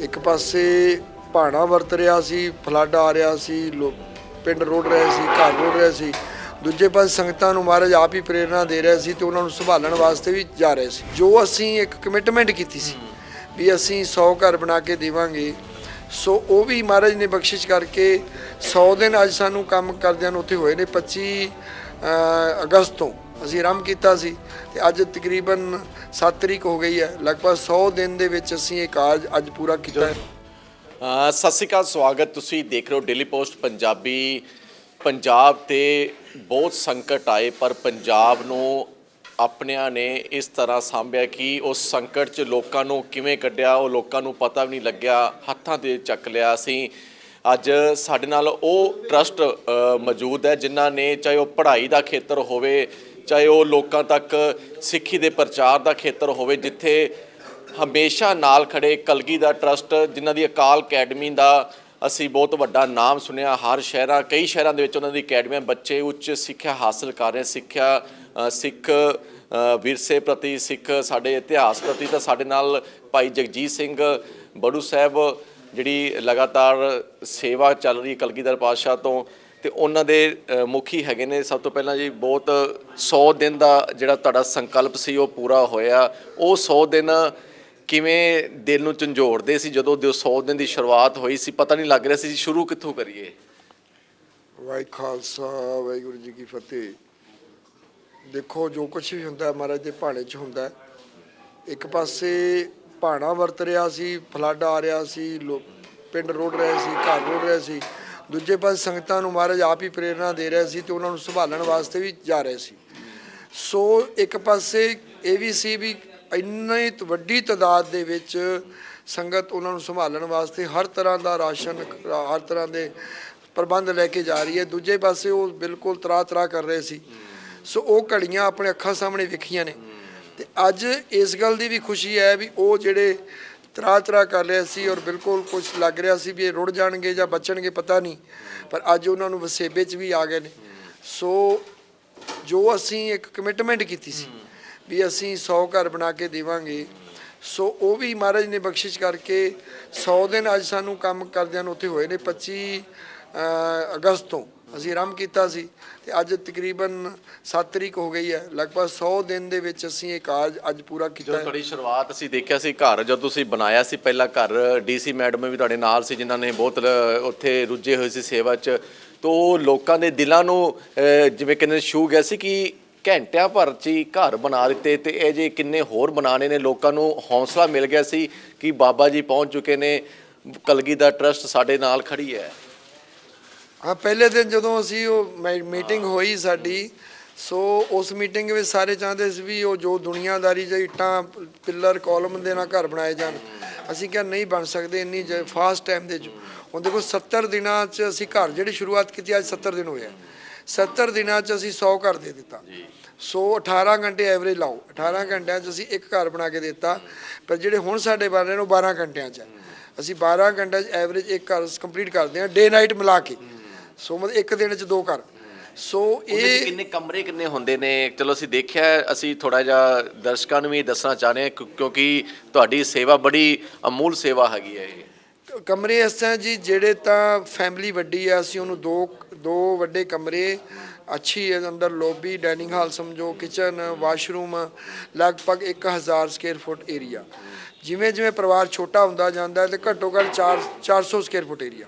ਇੱਕ ਪਾਸੇ ਭਾਣਾ ਵਰਤ ਰਿਹਾ ਸੀ, ਫਲੱਡ ਆ ਰਿਹਾ ਸੀ, ਲੋ- ਪਿੰਡ ਰੋੜ ਰਿਹਾ ਸੀ, ਘਰ ਰੋੜ ਰਿਹਾ ਸੀ। ਦੂਜੇ ਪਾਸੇ ਸੰਗਤਾਂ ਨੂੰ ਮਹਾਰਾਜ ਆਪ ਹੀ ਪ੍ਰੇਰਣਾ ਦੇ ਰਿਹਾ ਸੀ ਤੇ ਉਹਨਾਂ ਨੂੰ ਸੰਭਾਲਣ ਵਾਸਤੇ ਵੀ ਜਾ ਰਹੇ ਸੀ। ਜੋ ਅਸੀਂ ਇੱਕ ਕਮਿਟਮੈਂਟ ਕੀਤੀ ਸੀ ਵੀ ਅਸੀਂ 100 ਘਰ ਬਣਾ ਕੇ ਦੇਵਾਂਗੇ, ਸੋ ਉਹ ਵੀ ਮਹਾਰਾਜ ਨੇ ਬਖਸ਼ਿਸ਼ ਕਰਕੇ 100 ਦਿਨ ਅੱਜ ਸਾਨੂੰ ਕੰਮ ਕਰਦਿਆਂ ਨੂੰ ਉੱਥੇ ਹੋਏ ਨੇ 25 ਅਗਸਤ ਤੋਂ। ਅਸੀਂ ਆਰੰਭ ਕੀਤਾ ਸੀ ਤੇ ਅੱਜ ਤਕਰੀਬਨ 7 ਤਰੀਕ ਹੋ ਗਈ ਹੈ। ਲਗਭਗ 100 ਦਿਨ ਦੇ ਵਿੱਚ ਅਸੀਂ ਇਹ ਕਾਰਜ ਅੱਜ ਪੂਰਾ ਕੀਤਾ ਹੈ। ਸਤਿ ਸ਼੍ਰੀ ਅਕਾਲ, ਸਵਾਗਤ। ਤੁਸੀਂ ਦੇਖ ਰਹੇ ਹੋ ਡੇਲੀ ਪੋਸਟ ਪੰਜਾਬੀ। ਪੰਜਾਬ ਤੇ ਬਹੁਤ ਸੰਕਟ ਆਏ, ਪਰ ਪੰਜਾਬ ਨੂੰ ਆਪਣਿਆਂ ਨੇ ਇਸ ਤਰ੍ਹਾਂ ਸਾਂਭਿਆ ਕਿ ਉਸ ਸੰਕਟ 'ਚ ਲੋਕਾਂ ਨੂੰ ਕਿਵੇਂ ਕੱਢਿਆ, ਉਹ ਲੋਕਾਂ ਨੂੰ ਪਤਾ ਵੀ ਨਹੀਂ ਲੱਗਿਆ, ਹੱਥਾਂ ਤੇ ਚੱਕ ਲਿਆ। ਅਸੀਂ ਅੱਜ ਸਾਡੇ ਨਾਲ ਉਹ ਟਰਸਟ ਮੌਜੂਦ ਹੈ, ਜਿਨ੍ਹਾਂ ਨੇ ਚਾਹੇ ਉਹ ਪੜ੍ਹਾਈ ਦਾ ਖੇਤਰ ਹੋਵੇ ਚਾਹੇ ਉਹ ਲੋਕਾਂ ਤੱਕ ਸਿੱਖੀ ਦੇ ਪ੍ਰਚਾਰ ਦਾ ਖੇਤਰ ਹੋਵੇ, ਜਿੱਥੇ ਹਮੇਸ਼ਾ ਨਾਲ ਖੜੇ ਕਲਗੀ ਦਾ ਟਰਸਟ, ਜਿਨ੍ਹਾਂ ਦੀ ਅਕਾਲ ਅਕੈਡਮੀ ਦਾ ਅਸੀਂ ਬਹੁਤ ਵੱਡਾ ਨਾਮ ਸੁਣਿਆ। ਹਰ ਸ਼ਹਿਰਾਂ, ਕਈ ਸ਼ਹਿਰਾਂ ਦੇ ਵਿੱਚ ਉਹਨਾਂ ਦੀ ਅਕੈਡਮੀਆਂ ਬੱਚੇ ਉੱਚ ਸਿੱਖਿਆ ਹਾਸਲ ਕਰ ਰਹੇ, ਸਿੱਖਿਆ ਸਿੱਖ ਵਿਰਸੇ ਪ੍ਰਤੀ, ਸਿੱਖ ਸਾਡੇ ਇਤਿਹਾਸ ਪ੍ਰਤੀ ਤਾਂ ਸਾਡੇ ਨਾਲ ਭਾਈ ਜਗਜੀਤ ਸਿੰਘ ਬੜੂ ਸਾਹਿਬ, ਜਿਹੜੀ ਲਗਾਤਾਰ ਸੇਵਾ ਚੱਲ ਰਹੀ ਹੈ ਕਲਗੀਧਰ ਪਾਤਸ਼ਾਹ ਤੋਂ। ਤੇ ਉਹਨਾਂ ਦੇ ਮੁਖੀ ਹੈਗੇ ਨੇ। ਸਭ ਤੋਂ ਪਹਿਲਾਂ ਜੀ ਬਹੁਤ 100 ਦਿਨ ਦਾ ਜਿਹੜਾ ਤੁਹਾਡਾ ਸੰਕਲਪ ਸੀ, ਉਹ ਪੂਰਾ ਹੋਇਆ। ਉਹ 100 ਦਿਨ ਕਿਵੇਂ ਦਿਲ ਨੂੰ ਝੰਜੋੜਦੇ ਸੀ, ਜਦੋਂ ਦੇ 100 ਦਿਨ ਦੀ ਸ਼ੁਰੂਆਤ ਹੋਈ ਸੀ? ਪਤਾ ਨਹੀਂ ਲੱਗ ਰਿਹਾ ਸੀ ਸ਼ੁਰੂ ਕਿੱਥੋਂ ਕਰੀਏ? ਵਾਹਿ ਖਾਲਸਾ, ਵਾਹਿਗੁਰੂ ਜੀ ਕੀ ਫਤਿਹ। ਦੇਖੋ, ਜੋ ਕੁਝ ਵੀ ਹੁੰਦਾ ਮਹਾਰਾਜ ਦੇ ਭਾਣੇ 'ਚ ਹੁੰਦਾ। ਇੱਕ ਪਾਸੇ ਭਾਣਾ ਵਰਤ ਰਿਹਾ ਸੀ, ਫਲੱਡ ਆ ਰਿਹਾ ਸੀ, ਲੋ- ਪਿੰਡ ਰੋੜ ਰਿਹਾ ਸੀ, ਘਰ ਰੋੜ ਰਿਹਾ ਸੀ। ਦੂਜੇ ਪਾਸੇ ਸੰਗਤਾਂ ਨੂੰ ਮਹਾਰਾਜ ਆਪ ਹੀ ਪ੍ਰੇਰਣਾ ਦੇ ਰਿਹਾ ਸੀ ਤੇ ਉਹਨਾਂ ਨੂੰ ਸੰਭਾਲਣ ਵਾਸਤੇ ਵੀ ਜਾ ਰਹੇ ਸੀ। ਸੋ ਇੱਕ ਪਾਸੇ ਇਹ ਵੀ ਸੀ ਵੀ ਇੰਨੀ ਵੱਡੀ ਤਾਦਾਦ ਦੇ ਵਿੱਚ ਸੰਗਤ ਉਹਨਾਂ ਨੂੰ ਸੰਭਾਲਣ ਵਾਸਤੇ ਹਰ ਤਰ੍ਹਾਂ ਦਾ ਰਾਸ਼ਨ ਹਰ ਤਰ੍ਹਾਂ ਦੇ ਪ੍ਰਬੰਧ ਲੈ ਕੇ ਜਾ ਰਹੀ ਹੈ। ਦੂਜੇ ਪਾਸੇ ਉਹ ਬਿਲਕੁਲ ਤਰਾ ਤਰਾ ਕਰ ਰਹੇ ਸੀ। ਸੋ ਉਹ ਘੜੀਆਂ ਆਪਣੇ ਅੱਖਾਂ ਸਾਹਮਣੇ ਵਿਖੀਆਂ ਨੇ। ਤੇ ਅੱਜ ਇਸ ਗੱਲ ਦੀ ਵੀ ਖੁਸ਼ੀ ਹੈ ਵੀ ਉਹ ਜਿਹੜੇ ਤਰਾ ਤਰਾ ਕਰ ਰਿਹਾ ਸੀ ਔਰ ਬਿਲਕੁਲ ਕੁਝ ਲੱਗ ਰਿਹਾ ਸੀ ਵੀ ਇਹ ਰੁੜ ਜਾਣਗੇ ਜਾਂ ਬਚਣਗੇ, ਪਤਾ ਨਹੀਂ। ਪਰ ਅੱਜ ਉਹਨਾਂ ਨੂੰ ਵਸੇਬੇ 'ਚ ਵੀ ਆ ਗਏ ਨੇ। ਸੋ ਜੋ ਅਸੀਂ ਇੱਕ ਕਮਿਟਮੈਂਟ ਕੀਤੀ ਸੀ ਵੀ ਅਸੀਂ 100 ਘਰ ਬਣਾ ਕੇ ਦੇਵਾਂਗੇ, ਸੋ ਉਹ ਵੀ ਮਹਾਰਾਜ ਨੇ ਬਖਸ਼ਿਸ਼ ਕਰਕੇ 100 ਦਿਨ ਅੱਜ ਸਾਨੂੰ ਕੰਮ ਕਰਦਿਆਂ ਨੂੰ ਉੱਥੇ ਹੋਏ ਨੇ 25 ਅਗਸਤ ਤੋਂ। ਅਸੀਂ ਆਰੰਭ ਕੀਤਾ ਸੀ ਤੇ ਅੱਜ ਤਕਰੀਬਨ 7 ਤਰੀਕ ਹੋ ਗਈ ਹੈ। ਲਗਭਗ 100 ਦਿਨ ਦੇ ਵਿੱਚ ਅਸੀਂ ਇਹ ਕਾਰਜ ਅੱਜ ਪੂਰਾ ਕੀਤਾ ਜਦੋਂ ਹੈ। ਤੁਹਾਡੀ ਸ਼ੁਰੂਆਤ ਅਸੀਂ ਦੇਖਿਆ ਸੀ ਘਰ ਜਦੋਂ ਤੁਸੀਂ ਬਣਾਇਆ ਸੀ ਪਹਿਲਾ ਘਰ ਡੀਸੀ ਮੈਡਮ ਵੀ ਤੁਹਾਡੇ ਨਾਲ ਸੀ ਜਿਨ੍ਹਾਂ ਨੇ ਬਹੁਤ ਲ- ਉੱਥੇ ਰੁੱਝੇ ਹੋਏ ਸੀ ਸੇਵਾ 'ਚ। ਤੋ ਲੋਕਾਂ ਦੇ ਦਿਲਾਂ ਨੂੰ ਅਹ, ਜਿਵੇਂ ਕਹਿੰਦੇ ਛੂ ਗਿਆ ਸੀ ਕਿ ਘੰਟਿਆਂ ਭਰ 'ਚ ਹੀ ਘਰ ਬਣਾ ਦਿੱਤੇ ਤੇ ਇਹ ਜੇ ਕਿੰਨੇ ਹੋਰ ਬਣਾਣੇ ਨੇ ਲੋਕਾਂ ਨੂੰ ਹੌਸਲਾ ਮਿਲ ਗਿਆ ਸੀ ਕਿ ਬਾਬਾ ਜੀ ਪਹੁੰਚ ਚੁੱਕੇ ਨੇ। ਕਲਗੀ ਦਾ ਟਰਸਟ ਸਾਡੇ ਨਾਲ ਖੜੀ ਹੈ। ਹਾਂ ਪਹਿਲੇ ਦਿਨ ਜਦੋਂ ਅਸੀਂ ਉਹ ਮੀਟਿੰਗ ਹੋਈ ਸਾਡੀ ਸੋ ਉਸ ਮੀਟਿੰਗ ਵਿੱਚ ਸਾਰੇ ਚਾਹੁੰਦੇ ਸੀ ਵੀ ਉਹ ਜੋ ਦੁਨੀਆਦਾਰੀ ਜਿਹੀ ਇੱਟਾਂ ਪਿੱਲਰ ਕਾਲਮ ਦੇ ਨਾਲ ਘਰ ਬਣਾਏ ਜਾਣ। ਅਸੀਂ ਕਿਹਾ ਨਹੀਂ ਬਣ ਸਕਦੇ ਇੰਨੀ ਫਾਸਟ ਟਾਈਮ ਦੇ ਚ ਹੁਣ ਦੇਖੋ 70 ਦਿਨਾਂ ਚ ਅਸੀਂ ਘਰ ਜਿਹੜੀ ਸ਼ੁਰੂਆਤ ਕੀਤੀ ਅੱਜ 70 ਦਿਨ ਹੋਏ ਆ। 70 ਦਿਨਾਂ ਚ ਅਸੀਂ 100 ਘਰ ਦੇ ਦਿੱਤਾ। ਸੋ 18 ਘੰਟੇ ਐਵਰੇਜ ਲਾਓ। 18 ਘੰਟਿਆਂ ਚ ਅਸੀਂ ਇੱਕ ਘਰ ਬਣਾ ਕੇ ਦਿੱਤਾ। ਪਰ ਜਿਹੜੇ ਹੁਣ ਸਾਡੇ ਬਣ ਰਹੇ ਨੇ ਉਹ 12 ਘੰਟਿਆਂ ਚ। ਅਸੀਂ 12 ਘੰਟਿਆਂ ਚ ਐਵਰੇਜ ਇੱਕ ਘਰ ਕੰਪਲੀਟ ਕਰਦੇ ਹਾਂ ਡੇ ਨਾਈਟ ਮਿਲਾ ਕੇ। ਸੋ ਮਤਲਬ ਇੱਕ ਦਿਨ ਚ ਦੋ ਘਰ। ਸੋ ਇਹ ਕਿੰਨੇ ਕਮਰੇ ਕਿੰਨੇ ਹੁੰਦੇ ਨੇ? ਚਲੋ ਅਸੀਂ ਦੇਖਿਆ ਅਸੀਂ ਥੋੜਾ ਜਿਹਾ ਦਰਸ਼ਕਾਂ ਨੂੰ ਵੀ ਦੱਸਣਾ ਚਾਹੁੰਦੇ ਹਾਂ ਕਿਉਂ- ਕਿਉਂਕਿ ਤੁਹਾਡੀ ਸੇਵਾ ਬੜੀ ਅਮੂਲ ਸੇਵਾ ਹੈਗੀ ਹੈ ਇਹ। ਕ- ਕਮਰੇ ਇਸ ਤਰ੍ਹਾਂ ਜੀ ਜਿਹੜੇ ਤਾਂ ਫੈਮਿਲੀ ਵੱਡੀ ਆ ਅਸੀਂ ਉਹਨੂੰ ਦੋ ਦੋ ਵੱਡੇ ਕਮਰੇ ਅੱਛੀ ਹੈ ਅੰਦਰ ਲੋਬੀ ਡਾਈਨਿੰਗ ਹਾਲ ਸਮਝੋ ਕਿਚਨ ਵਾਸ਼ਰੂਮ ਲਗਭਗ 1000 ਸਕੁਅਰ ਫੁੱਟ ਏਰੀਆ ਜਿਵੇਂ ਜਿਵੇਂ ਪਰਿਵਾਰ ਛੋਟਾ ਹੁੰਦਾ ਜਾਂਦਾ ਹੈ ਤੇ ਘੱਟੋ ਘੱਟ 4 400 ਸਕੁਅਰ ਫੁੱਟ ਏਰੀਆ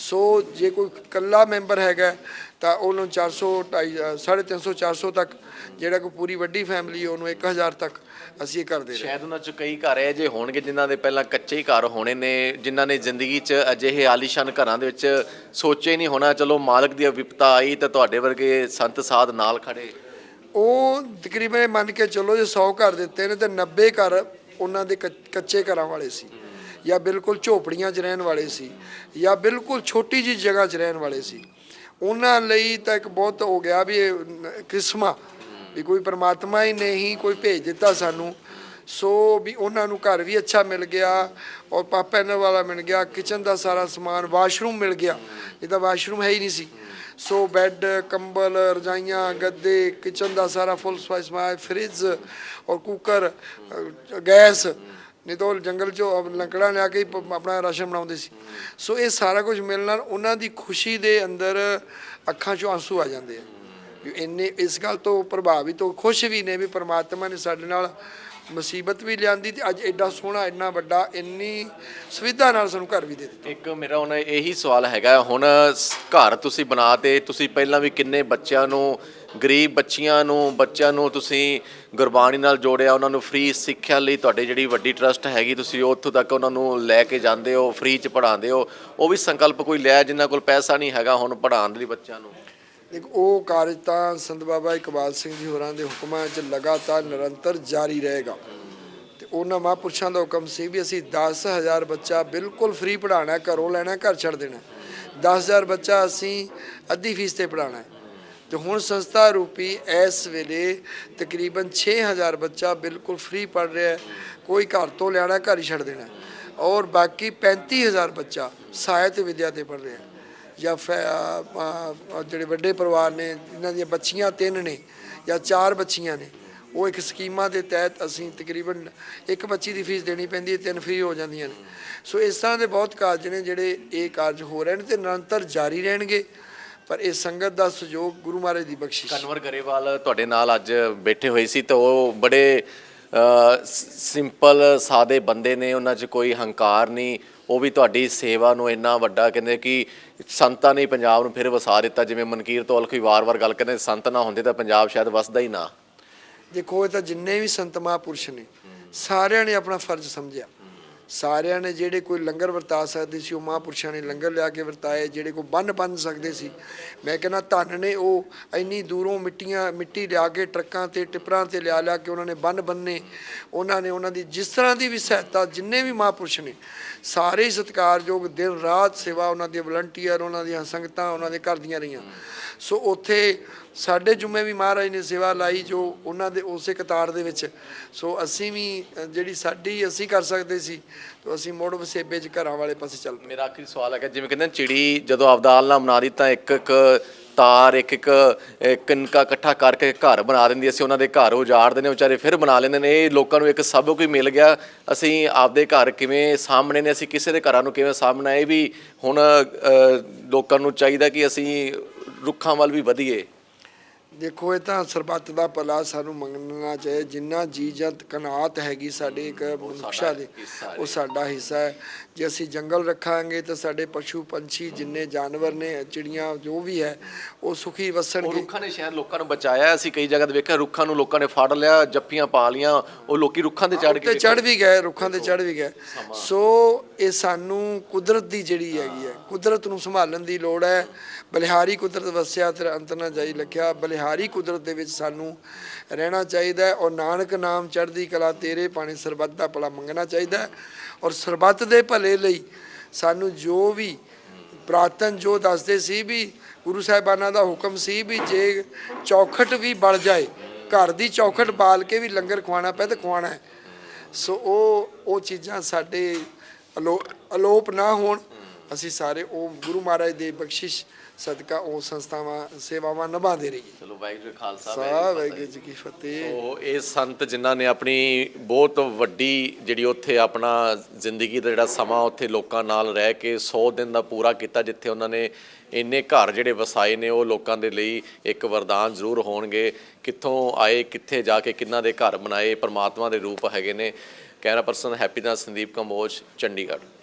ਸੋ ਜੇ ਕੋਈ ਇਕੱਲਾ ਮੈਂਬਰ ਹੈਗਾ ਤਾਂ ਉਹਨੂੰ 400 250 350 400 ਤੱਕ ਜਿਹੜਾ ਕੋਈ ਪੂਰੀ ਵੱਡੀ ਫੈਮਿਲੀ ਉਹਨੂੰ 1000 ਤੱਕ ਅਸੀਂ ਇਹ ਕਰਦੇ ਰਹੇ ਸ਼ਾਇਦ ਉਹਨਾਂ ਚ ਕਈ ਘਰ ਹੈ ਜੇ ਹੋਣਗੇ ਜਿਨ੍ਹਾਂ ਦੇ ਪਹਿਲਾਂ ਕੱਚੇ ਹੀ ਘਰ ਹੋਣੇ ਨੇ ਜਿਨ੍ਹਾਂ ਨੇ ਜ਼ਿੰਦਗੀ 'ਚ ਅਜਿਹੇ ਆਲੀਸ਼ਾਨ ਘਰਾਂ ਦੇ ਵਿੱਚ ਸੋਚੇ ਨਹੀਂ ਹੋਣਾ ਚਲੋ ਮਾਲਕ ਦੀ ਵਿਪਤਾ ਆਈ ਤਾਂ ਤੁਹਾਡੇ ਵਰਗੇ ਸੰਤ ਸਾਧ ਨਾਲ ਖੜੇ। ਉਹ ਤਕਰੀਬਨ ਮੰਨ ਕੇ ਚੱਲੋ ਜੇ 100 ਘਰ ਦਿੱਤੇ ਨੇ ਤੇ 90 ਘਰ ਉਹਨਾਂ ਦੇ ਕੱਚੇ ਘਰਾਂ ਵਾਲੇ ਸੀ। ਜਾਂ ਬਿਲਕੁਲ ਝੋਪੜੀਆਂ 'ਚ ਰਹਿਣ ਵਾਲੇ ਸੀ ਜਾਂ ਬਿਲਕੁਲ ਛੋਟੀ ਜਿਹੀ ਜਗ੍ਹਾ 'ਚ ਰਹਿਣ ਵਾਲੇ ਸੀ। ਉਹਨਾਂ ਲਈ ਤਾਂ ਇੱਕ ਬਹੁਤ ਹੋ ਗਿਆ ਵੀ ਕਿਸਮਾ, ਵੀ ਕੋਈ ਪਰਮਾਤਮਾ ਹੀ ਨਹੀਂ ਕੋਈ ਭੇਜ ਦਿੱਤਾ ਸਾਨੂੰ। ਸੋ ਵੀ ਉਹਨਾਂ ਨੂੰ ਘਰ ਵੀ ਅੱਛਾ ਮਿਲ ਗਿਆ ਔਰ ਪਾਪਾ ਇਹਨਾਂ ਵਾਲਾ ਮਿਲ ਗਿਆ, ਕਿਚਨ ਦਾ ਸਾਰਾ ਸਮਾਨ, ਵਾਸ਼ਰੂਮ ਮਿਲ ਗਿਆ। ਇਹ ਤਾਂ ਵਾਸ਼ਰੂਮ ਹੈ ਹੀ ਨਹੀਂ ਸੀ। ਸੋ ਬੈੱਡ, ਕੰਬਲ, ਰਜਾਈਆਂ, ਗੱਦੇ, ਕਿਚਨ ਦਾ ਸਾਰਾ ਫੁੱਲ ਸਪਾਈਸ ਮਾਇਆ ਫ੍ਰਿਜ ਔਰ ਕੁੱਕਰ ਗੈਸ। ਨਹੀਂ ਤਾਂ ਉਹ ਜੰਗਲ ਚੋਂ ਲੱਕੜਾਂ ਲਿਆ ਕੇ ਆਪਣਾ ਰਾਸ਼ਨ ਬਣਾਉਂਦੇ ਸੀ। ਸੋ ਇਹ ਸਾਰਾ ਕੁਝ ਮਿਲਣ ਨਾਲ ਉਹਨਾਂ ਦੀ ਖੁਸ਼ੀ ਦੇ ਅੰਦਰ ਅੱਖਾਂ 'ਚੋਂ ਆਂਸੂ ਆ ਜਾਂਦੇ ਆ। ਵੀ ਇੰਨੇ ਇਸ ਗੱਲ ਤੋਂ ਪ੍ਰਭਾਵਿਤ ਹੋ ਖੁਸ਼ ਵੀ ਨੇ ਵੀ ਪਰਮਾਤਮਾ ਨੇ ਸਾਡੇ ਨਾਲ ਮੁਸੀਬਤ ਵੀ ਲਿਆਂਦੀ ਤੇ ਅੱਜ ਐਡਾ ਸੋਹਣਾ ਇੰਨਾ ਵੱਡਾ ਇੰਨੀ ਸੁਵਿਧਾ ਨਾਲ ਸਾਨੂੰ ਘਰ ਵੀ ਦੇ ਦਿੱਤਾ। ਇੱਕ ਮੇਰਾ ਹੁਣ ਇਹੀ ਸਵਾਲ ਹੈਗਾ, ਹੁਣ ਸ- ਘਰ ਤੁਸੀਂ ਬਣਾ ਤੇ ਤੁਸੀਂ ਪਹਿਲਾਂ ਵੀ ਕਿੰਨੇ ਬੱਚਿਆਂ ਨੂੰ, ਗਰੀਬ ਬੱਚੀਆਂ ਨੂੰ, ਬੱਚਿਆਂ ਨੂੰ ਤੁਸੀਂ ਗੁਰਬਾਣੀ ਨਾਲ ਜੋੜਿਆ, ਉਹਨਾਂ ਨੂੰ ਫ੍ਰੀ ਸਿੱਖਿਆ ਲਈ ਤੁਹਾਡੇ ਜਿਹੜੀ ਵੱਡੀ ਟਰਸਟ ਹੈਗੀ, ਤੁਸੀਂ ਉੱਥੋਂ ਤੱਕ ਉਹਨਾਂ ਨੂੰ ਲੈ ਕੇ ਜਾਂਦੇ ਹੋ ਫ੍ਰੀ ਚ ਪੜ੍ਹਾਉਂਦੇ ਹੋ, ਉਹ ਵੀ ਸੰਕਲਪ ਕੋਈ ਲਿਆ ਜਿਨ੍ਹਾਂ ਕੋਲ ਪੈਸਾ ਨਹੀਂ ਹੈਗਾ ਹੁਣ ਪੜ੍ਹਾਉਣ ਲਈ ਬੱਚਿਆਂ ਨੂੰ? ਦੇਖੋ ਉਹ ਕਾਰਜ ਤਾਂ ਸੰਤ ਬਾਬਾ ਇਕਬਾਲ ਸਿੰਘ ਜੀ ਹੋਰਾਂ ਦੇ ਹੁਕਮਾਂ 'ਚ ਲਗਾਤਾਰ ਨਿਰੰਤਰ ਜਾਰੀ ਰਹੇਗਾ। ਤੇ ਉਹਨਾਂ ਮਹਾਂਪੁਰਸ਼ਾਂ ਦਾ ਹੁਕਮ ਸੀ ਵੀ ਅਸੀਂ 10000 ਬੱਚਾ ਬਿਲਕੁਲ ਫ੍ਰੀ ਪੜਾਉਣਾ ਘਰੋਂ ਲੈਣਾ ਘਰ ਛੱਡ ਦੇਣਾ 10000 ਬੱਚਾ ਅਸੀਂ ਅੱਧੀ ਫੀਸ ਤੇ ਪੜਾਉਣਾ ਤੇ ਹੁਣ ਸੰਸਥਾ ਰੂਪੀ ਇਸ ਵੇਲੇ ਤਕਰੀਬਨ 6000 ਬੱਚਾ ਬਿਲਕੁਲ ਫ੍ਰੀ ਪੜ ਰਿਹਾ ਕੋਈ ਘਰ ਤੋਂ ਲੈਣਾ ਘਰ ਹੀ ਛੱਡ ਦੇਣਾ ਔਰ ਬਾਕੀ 35000 ਬੱਚਾ ਸਹਾਇਤ ਵਿਦਿਆ ਤੇ ਪੜ ਰਿਹਾ ਜਾਂ ਫੈ- ਜਿਹੜੇ ਵੱਡੇ ਪਰਿਵਾਰ ਨੇ, ਜਿਨ੍ਹਾਂ ਦੀਆਂ ਬੱਚੀਆਂ ਤਿੰਨ ਨੇ ਜਾਂ ਚਾਰ ਬੱਚੀਆਂ ਨੇ, ਉਹ ਇੱਕ ਸਕੀਮਾਂ ਦੇ ਤਹਿਤ ਅਸੀਂ ਤਕਰੀਬਨ ਇੱਕ ਬੱਚੀ ਦੀ ਫੀਸ ਦੇਣੀ ਪੈਂਦੀ ਹੈ, ਤਿੰਨ ਫ੍ਰੀ ਹੋ ਜਾਂਦੀਆਂ ਨੇ। ਸੋ ਇਸ ਤਰ੍ਹਾਂ ਦੇ ਬਹੁਤ ਕਾਰਜ ਨੇ ਜਿਹੜੇ ਇਹ ਕਾਰਜ ਹੋ ਰਹੇ ਨੇ ਤੇ ਨਿਰੰਤਰ ਜਾਰੀ ਰਹਿਣਗੇ, ਪਰ ਇਹ ਸੰਗਤ ਦਾ ਸਹਿਯੋਗ ਗੁਰੂ ਮਹਾਰਾਜ ਦੀ ਬਖਸ਼ਿਸ਼। ਕਨਵਰ ਗਰੇਵਾਲ ਤੁਹਾਡੇ ਨਾਲ ਅੱਜ ਬੈਠੇ ਹੋਏ ਸੀ ਤਾਂ ਉਹ ਬੜੇ ਸਿੰਪਲ ਸਾਦੇ ਬੰਦੇ ਨੇ ਉਹਨਾਂ 'ਚ ਕੋਈ ਹੰਕਾਰ ਨਹੀਂ। ਉਹ ਵੀ ਤੁਹਾਡੀ ਸੇਵਾ ਨੂੰ ਇੰਨਾ ਵੱਡਾ ਕਹਿੰਦੇ ਕਿ ਸੰਤਾਂ ਨੇ ਪੰਜਾਬ ਨੂੰ ਫਿਰ ਵਸਾ ਦਿੱਤਾ। ਜਿਵੇਂ ਮਨਕੀਰ ਤੋਲਖ ਵੀ ਵਾਰ-ਵਾਰ ਗੱਲ ਕਰਦੇ ਸੰਤ ਨਾ ਹੁੰਦੇ ਤਾਂ ਪੰਜਾਬ ਸ਼ਾਇਦ ਵਸਦਾ ਹੀ ਨਾ। ਦੇਖੋ, ਇਹ ਤਾਂ ਜਿੰਨੇ ਵੀ ਸੰਤ ਮਹਾਂਪੁਰਸ਼ ਨੇ, ਸਾਰਿਆਂ ਨੇ ਆਪਣਾ ਫਰਜ਼ ਸਮਝਿਆ। ਸਾਰਿਆਂ ਨੇ ਜਿਹੜੇ ਕੋਈ ਲੰਗਰ ਵਰਤਾ ਸਕਦੇ ਸੀ, ਉਹ ਮਹਾਂਪੁਰਸ਼ਾਂ ਨੇ ਲੰਗਰ ਲਿਆ ਕੇ ਵਰਤਾਏ, ਜਿਹੜੇ ਕੋਈ ਬੰਨ ਬੰਨ ਸਕਦੇ ਸੀ। ਮੈਂ ਕਹਿੰਦਾ, ਧੰਨ ਨੇ ਉਹ ਇੰਨੀ ਦੂਰੋਂ ਮਿੱਟੀਆਂ, ਮਿੱਟੀ ਲਿਆ ਕੇ, ਟਰੱਕਾਂ ਤੇ, ਟਿੱਪਰਾਂ ਤੇ ਲਿਆ ਲਿਆ ਕੇ ਉਹਨਾਂ ਨੇ ਬੰਨ ਬੰਨੇ। ਉਹਨਾਂ ਨੇ ਉਹਨਾਂ ਦੀ ਜਿਸ ਤਰ੍ਹਾਂ ਦੀ ਵੀ ਸਹਾਇਤਾ, ਜਿੰਨੇ ਵੀ ਮਹਾਂਪੁਰਸ਼ ਨੇ, ਸਾਰੇ ਸਤਿਕਾਰਯੋਗ ਦਿਨ ਰਾਤ ਸੇਵਾ ਉਹਨਾਂ ਦੇ ਵਲੰਟੀਅਰ, ਉਹਨਾਂ ਦੀਆਂ ਸੰਗਤਾਂ, ਉਹਨਾਂ ਦੇ ਘਰ ਦੀਆਂ ਰਹੀਆਂ। ਸੋ ਉੱਥੇ ਸਾਡੇ ਜੁਮੇ ਵੀ ਮਹਾਰਾਜ ਨੇ ਸੇਵਾ ਲਾਈ, ਜੋ ਉਹਨਾਂ ਦੇ ਉਸੇ ਕਤਾਰ ਦੇ ਵਿੱਚ। ਸੋ ਅਸੀਂ ਵੀ ਜਿਹੜੀ ਸਾਡੀ ਅਸੀਂ ਕਰ ਸਕਦੇ ਸੀ ਤਾਂ ਅਸੀਂ ਮੁੜ ਵਸੇਬੇ 'ਚ ਘਰਾਂ ਵਾਲੇ ਪਾਸੇ ਚੱਲ ਪਏ। ਮੇਰਾ ਆਖਰੀ ਸਵਾਲ ਹੈਗਾ ਜਿਵੇਂ ਕਹਿੰਦੇ ਨੇ ਚਿੜੀ ਜਦੋਂ ਆਪਦਾ ਆਲਣਾ ਬਣਾ ਦੀ ਤਾਂ ਇੱਕ ਇੱਕ ਤਾਰ ਇੱਕ ਇੱਕ ਅਹ, ਇਕੱਠਾ ਕਰਕੇ ਘਰ ਬਣਾ ਦਿੰਦੀ ਅਸੀਂ ਉਹਨਾਂ ਦੇ ਘਰ ਉਜਾੜਦੇ ਨੇ ਵਿਚਾਰੇ ਫਿਰ ਬਣਾ ਲੈਂਦੇ ਨੇ। ਇਹ ਲੋਕਾਂ ਨੂੰ ਇੱਕ ਸਬਕ ਵੀ ਮਿਲ ਗਿਆ। ਅਸੀਂ ਆਪਦੇ ਘਰ ਕਿਵੇਂ ਸਾਹਮਣੇ ਨੇ ਅਸੀਂ ਕਿਸੇ ਦੇ ਘਰਾਂ ਨੂੰ ਕਿਵੇਂ ਸਾਹਮਣਾ ਇਹ ਵੀ ਹੁਣ ਲੋਕਾਂ ਨੂੰ ਚਾਹੀਦਾ ਕਿ ਅਸੀਂ ਰੁੱਖਾਂ ਵੱਲ ਵੀ ਵਧੀਏ। ਦੇਖੋ ਇਹ ਤਾਂ ਸਰਬੱਤ ਦਾ ਭਲਾ ਸਾਨੂੰ ਮੰਗਣਾ ਚਾਹੀਏ ਜਿੰਨਾ ਜੀ ਜੰਤ ਕਨਾਤ ਹੈਗੀ ਸਾਡੇ ਇੱਕ ਮਨੁੱਖਾ ਦੇ ਉਹ ਸਾਡਾ ਹਿੱਸਾ ਹੈ। ਜੇ ਅਸੀਂ ਜੰਗਲ ਰੱਖਾਂਗੇ ਤਾਂ ਸਾਡੇ ਪਸ਼ੂ ਪੰਛੀ ਜਿੰਨੇ ਜਾਨਵਰ ਨੇ ਚਿੜੀਆਂ ਜੋ ਵੀ ਹੈ ਉਹ ਸੁਖੀ ਵਸਣਗੇ। ਰੁੱਖਾਂ ਨੇ ਸ਼ਾਇਦ ਲੋਕਾਂ ਨੂੰ ਬਚਾਇਆ ਅਸੀਂ ਕਈ ਜਗ੍ਹਾ ਤੇ ਵੇਖਿਆ ਰੁੱਖਾਂ ਨੂੰ ਲੋਕਾਂ ਨੇ ਫੜ ਲਿਆ ਜੱਫੀਆਂ ਪਾ ਲੀਆਂ ਉਹ ਲੋਕੀ ਰੁੱਖਾਂ ਤੇ ਚੜ ਉੱਤੇ ਕੇ ਚੜ ਵੀ ਗਏ ਰੁੱਖਾਂ ਤੇ ਚੜ ਵੀ ਗਏ। ਸੋ ਇਹ ਸਾਨੂੰ ਕੁਦਰਤ ਦੀ ਜਿਹੜੀ ਹੈਗੀ ਹੈ ਕੁਦਰਤ ਨੂੰ ਸੰਭਾਲਣ ਦੀ ਲੋੜ ਹੈ। ਬਲਿਹਾਰੀ ਕੁਦਰਤ ਵਸਿਆ ਤੇਰਾ ਅੰਤ ਨਾ ਜਾਈ ਲਖਿਆ। ਬਲਿਹਾਰੀ ਕੁਦਰਤ ਦੇ ਵਿੱਚ ਸਾਨੂੰ ਰਹਿਣਾ ਚਾਹੀਦਾ ਔਰ ਨਾਨਕ ਨਾਮ ਚੜ੍ਹਦੀ ਕਲਾ ਤੇਰੇ ਪਾਣੀ ਸਰਬੱਤ ਦਾ ਭਲਾ ਮੰਗਣਾ ਚਾਹੀਦਾ ਔਰ ਸਰਬੱਤ ਦੇ ਭਲੇ ਲਈ ਸਾਨੂੰ ਜੋ ਵੀ ਪ੍ਰਾਤਨ ਜੋ ਦੱਸਦੇ ਸੀ ਵੀ ਗੁਰੂ ਸਾਹਿਬਾਨਾਂ ਦਾ ਹੁਕਮ ਸੀ ਵੀ ਜੇ ਚੌਖਟ ਵੀ ਬਲ ਜਾਏ, ਘਰ ਦੀ ਚੌਖਟ ਬਾਲ ਕੇ ਵੀ ਲੰਗਰ ਖਵਾਉਣਾ ਪਏ ਤਾਂ ਖਵਾਉਣਾ ਸੋ ਉਹ ਉਹ ਚੀਜ਼ਾਂ ਸਾਡੇ ਅਲੋ- ਅਲੋਪ ਨਾ ਹੋਣ। ਅਸੀਂ ਸਾਰੇ ਉਹ ਗੁਰੂ ਮਹਾਰਾਜ ਦੇ ਬਖਸ਼ਿਸ਼ ਸਦਕਾ ਉਹ ਸੰਸਥਾਵਾਂ ਸੇਵਾਵਾਂ ਨਿਭਾਉਂਦੇ ਰਹੀਏ। ਚਲੋ ਵਾਹਿਗੁਰੂ ਖਾਲਸਾ ਸਾਹਿਬ ਵਾਹਿਗੁਰੂ ਜੀ ਕੀ ਫਤਿਹ। ਉਹ ਇਹ ਸੰਤ ਜਿਨ੍ਹਾਂ ਨੇ ਆਪਣੀ ਬਹੁਤ ਵੱਡੀ ਜਿਹੜੀ ਉੱਥੇ ਆਪਣਾ ਜ਼ਿੰਦਗੀ ਦਾ ਜਿਹੜਾ ਸਮਾਂ ਉੱਥੇ ਲੋਕਾਂ ਨਾਲ ਰਹਿ ਕੇ 100 ਦਿਨ ਦਾ ਪੂਰਾ ਕੀਤਾ ਜਿੱਥੇ ਉਹਨਾਂ ਨੇ ਇੰਨੇ ਘਰ ਜਿਹੜੇ ਵਸਾਏ ਨੇ ਉਹ ਲੋਕਾਂ ਦੇ ਲਈ ਇੱਕ ਵਰਦਾਨ ਜ਼ਰੂਰ ਹੋਣਗੇ। ਕਿੱਥੋਂ ਆਏ ਕਿੱਥੇ ਜਾ ਕੇ ਕਿੰਨਾਂ ਦੇ ਘਰ ਬਣਾਏ ਪਰਮਾਤਮਾ ਦੇ ਰੂਪ ਹੈਗੇ ਨੇ। ਕੈਮਰਾ ਪਰਸਨ ਹੈਪੀ ਦਾ ਸੰਦੀਪ ਕੰਬੋਜ ਚੰਡੀਗੜ੍ਹ।